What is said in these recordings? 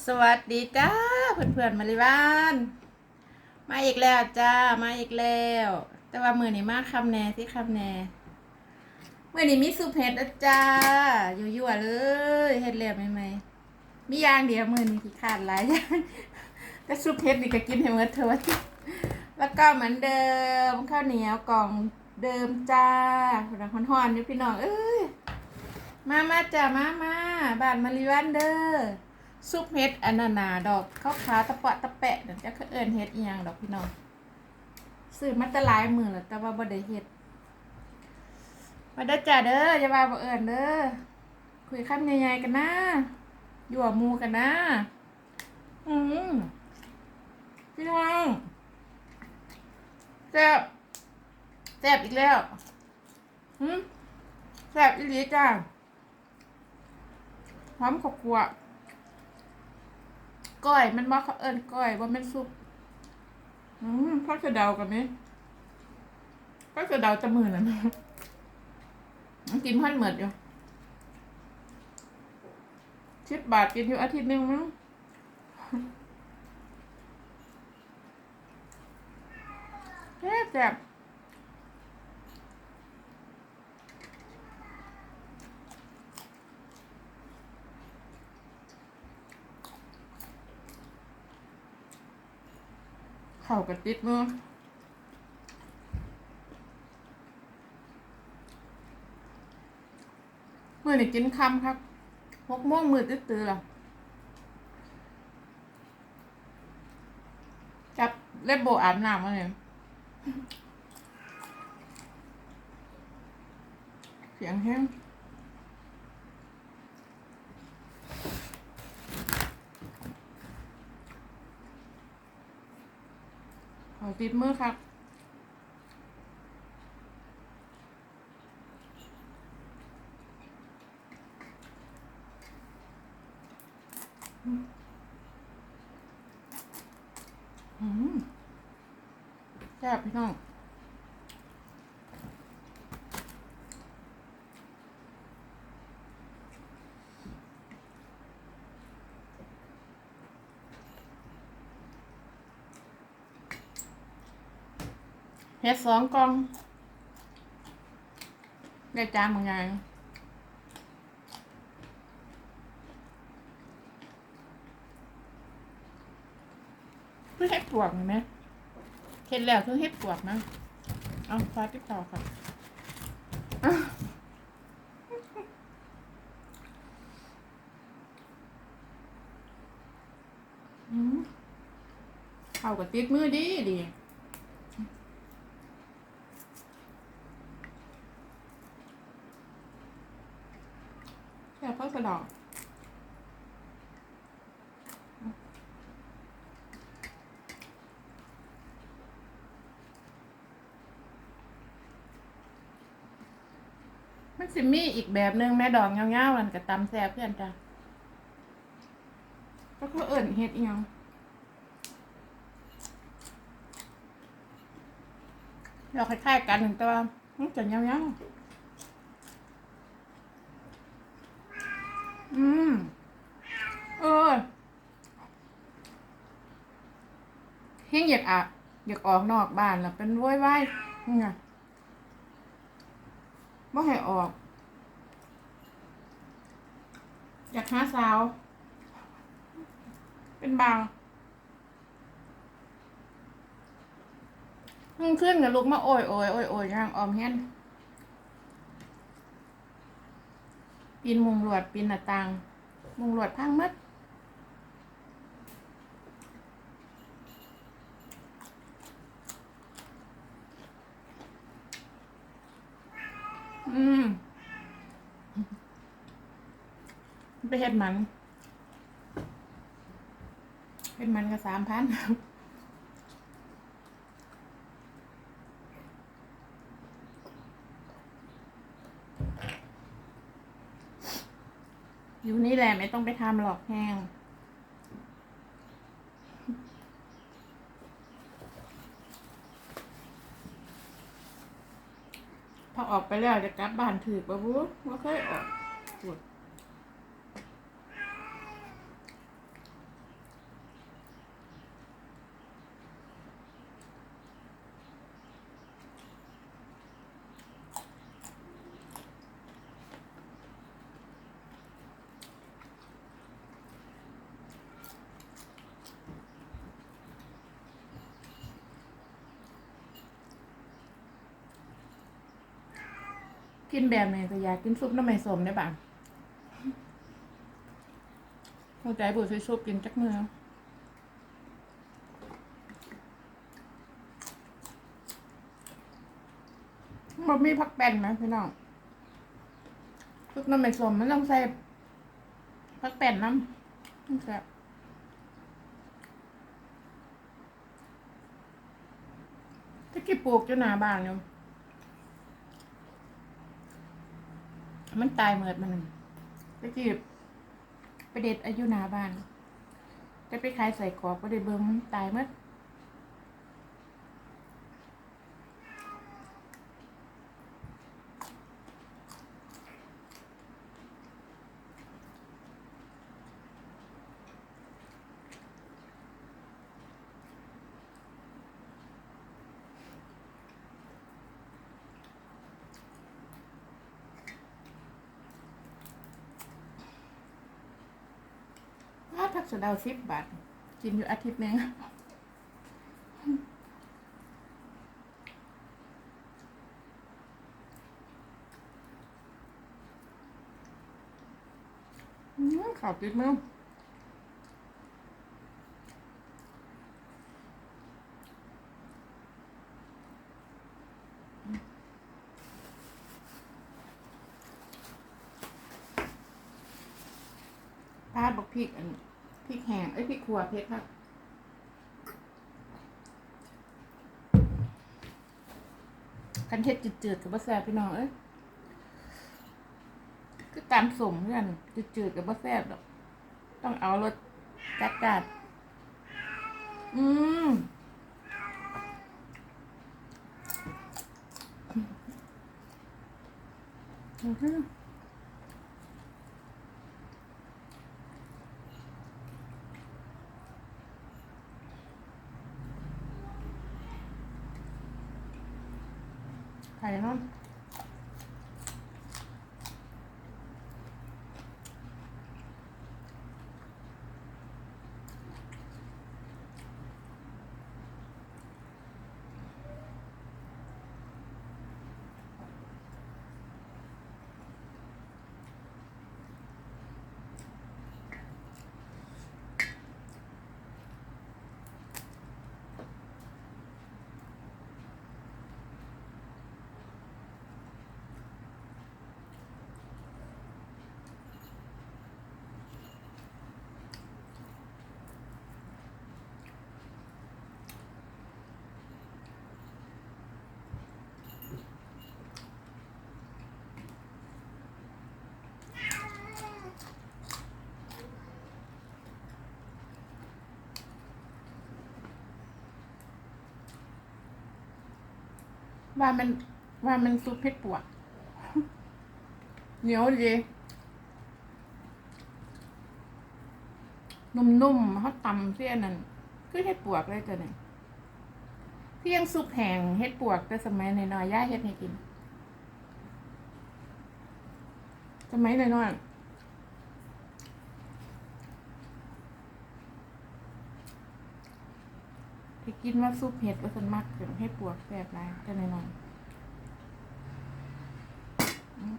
สวัสดีจ้าเพื่อนๆมาริวานมาอีกแล้วจ้ามาอีกแล้ว แต่ว่ามือนี้มาคำแน่ที่คำแน่มือนี้มีซุปเห็ดจ้ายั่วๆเลยเห็ดเหลี่ยมไหมไหมมีอย่างเดียวมือนี้ที่ขาดหลายอย่างแต่ซุปเห็ดนี่ก็กินให้หมดเถอวะจ้ะแล้วก็เหมือนเดิมข้าวเหนียวกล่องเดิมจ้ารังฮ้อนๆอยู่พี่น้องเอ้ยมามาจ้ามามาบ้านมาริวานเด้อ ซุปเฮ็ดอันนานาดอกข้าวขาตะปะตะแปะนั่นจะเขาเอิ้นเฮ็ดอีหยังดอกพี่น้องซื้อมาตหลายมือแล้วแต่ว่าบ่ได้เฮ็ดมาเด้อจ้าเด้ออย่าว่าบ่เอิ้นเด้อคุยคำใหญ่ๆกันนะอยู่กับหมู่กันนะอืมพี่น้องแซ่บแซ่บอีกแล้วหืมแซ่บอีหลีจ้าหอมขบขัว ก้อยมันมาเขาเอิญก้อยว่ามันซุปอืมพักกระเดากันไหมพักกระเดาจะมือน่ะมันกินพันเหมือดอยู่ชิบบาทกินอยู่อาทิตย์หนึงมั้งแซ่บแซ่บเข่ากับติดมือเมื่อนี่กินคำครับหกโมงมือตื้อๆล่ะจับเล็บโบอาบน้ำมาเลยเสียงแห้ง ขอติดมือครับ อืมแซ่บพี่น้อง เฮ็ดสองกล่องได้จานบางอย่งคือเฮ็ดปวกเห็นไหมเฮ็ดแล้วคือเฮ็ดปวกนะเอาฟาดที่ต่อค่ะอ้าวอืมเข้ากับติดมือดีดี มกระดอกมันสิมีอีกแบบหนึงแม่ดอกเงาๆนั่นกับตำแซ่บเพื่อนจ้ะก็คือเอิ่นเฮ็ดอีหยังเราคล้ายๆกันแต่ว่ามันจะเงาๆ อืม เออเฮงอยากอะอยากออกนอกบ้านแล้วเป็นว้ยว้ยไงบ่ให้ออก อยากหาสาว เป็นบางขึ้นขึ้นกับลูกมาโอยโอยโอยโอยย่างออมเฮน ปีนมุงหลวดปีนหน้าต่าง มุงหลวดพังมัดอืมไปเฮ็ดมันเฮ็ดมันก็สามพัน อยู่นี่แหละไม่ต้องไปทำหรอกแห้ง พอออกไปแล้วจะกลับบ้านถือปะบูว่าเคยออกปวด กินแบบไหนก็อยากกินซุปน้ำมันสมได้บ้างหัวใจบุตรซื้อซุปกินจักมือมันมีผักแป้นไหมพี่น้องซุปน้ำมันสมมันต้องใส่ผักแป้นน้ำต้องแซ่ตะกี้ปลูกอยู่หนาบานอยู่ มันตายเหมือดมันนั่นตะกี้ไปเด็ดอายุนาบ้านจะไปขายใส่กรอบก็ได้เบิ่งมันตายเมื่อ ผักสะเดาสิบบาท กินอยู่อาทิตย์หนึงอืมขาวติดมือพาดบอกพริกอัน พริกแห้งเอ้ยพริกขัวเพชรครับกันเทศจืดๆกับบ่แซ่บพี่น้องเอ้ยคือการสมเพื่อนจืดๆกับบ่แซ่บดอก ต้องเอารสจัดจัดอืมอือ หือไว่ามันว่ามันซุปเผ็ดปวดเหนียวดีนุ่มๆเขาตำเสี้ยนั่นคือเห็ดปวกเลยจ้ะเนี่ยเพียงซุปแห้งเห็ดปวกแต่สมัยน้อยๆย่าเห็ดให้กิน สมัยน้อยๆ กินว่าซุปเห็ดว่าสันมากถึงเห็ดปวกแซ่บไรแต่น้อยๆอืม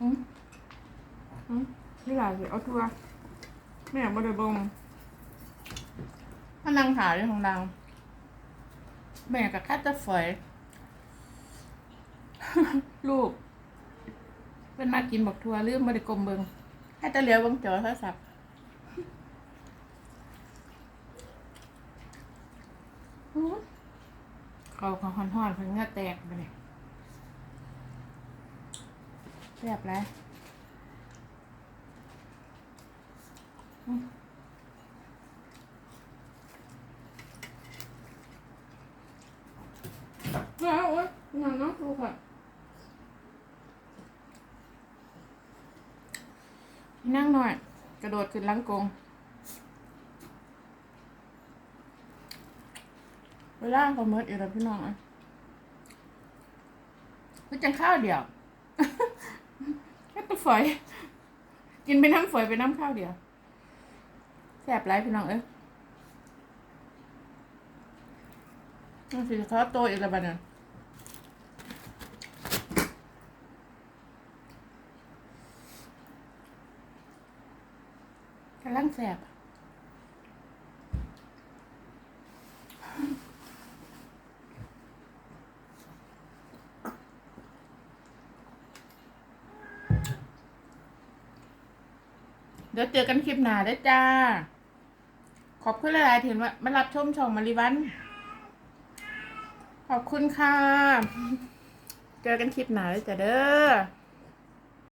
อืมอืมนี่หลายสิเอาทัวร์แม่บ่ได้เบ่งถ้านั่งถ่ายอยู่ของเราแม่กับข้าจะฝอยลูกเป็นมากินบักทัวลืมบ่ได้กลมเบิงให้ตะเหลียวเบังจอโทรศัพท์อื้อ เขาของห่อนๆเพิ่งเหงาแตกไปเลยแซ่บไรอื้อแล้วโอ๊ยงานน้องลูกอะนั่งหน่อย กระโดดขึ้นหลังกรง ล่างก็เมิดอีกแล้วพี่น้องอะก็จังข้าวเดียวแค่ตัวฝอยกินเป็นน้ำฝอยเป็นน้ำข้าวเดียวแสบไรพี่น้องเอ้ยมันสิเขาโตอีกแล้วบ้านะกำลังแสบ ดี๋ยวเจอกันคลิปหน้าได้จ้า ขอบคุณหลายๆที่มามารับชมช่องมาริวัน ขอบคุณค่ะ เจอกันคลิปหน้าได้จ้าเด้อ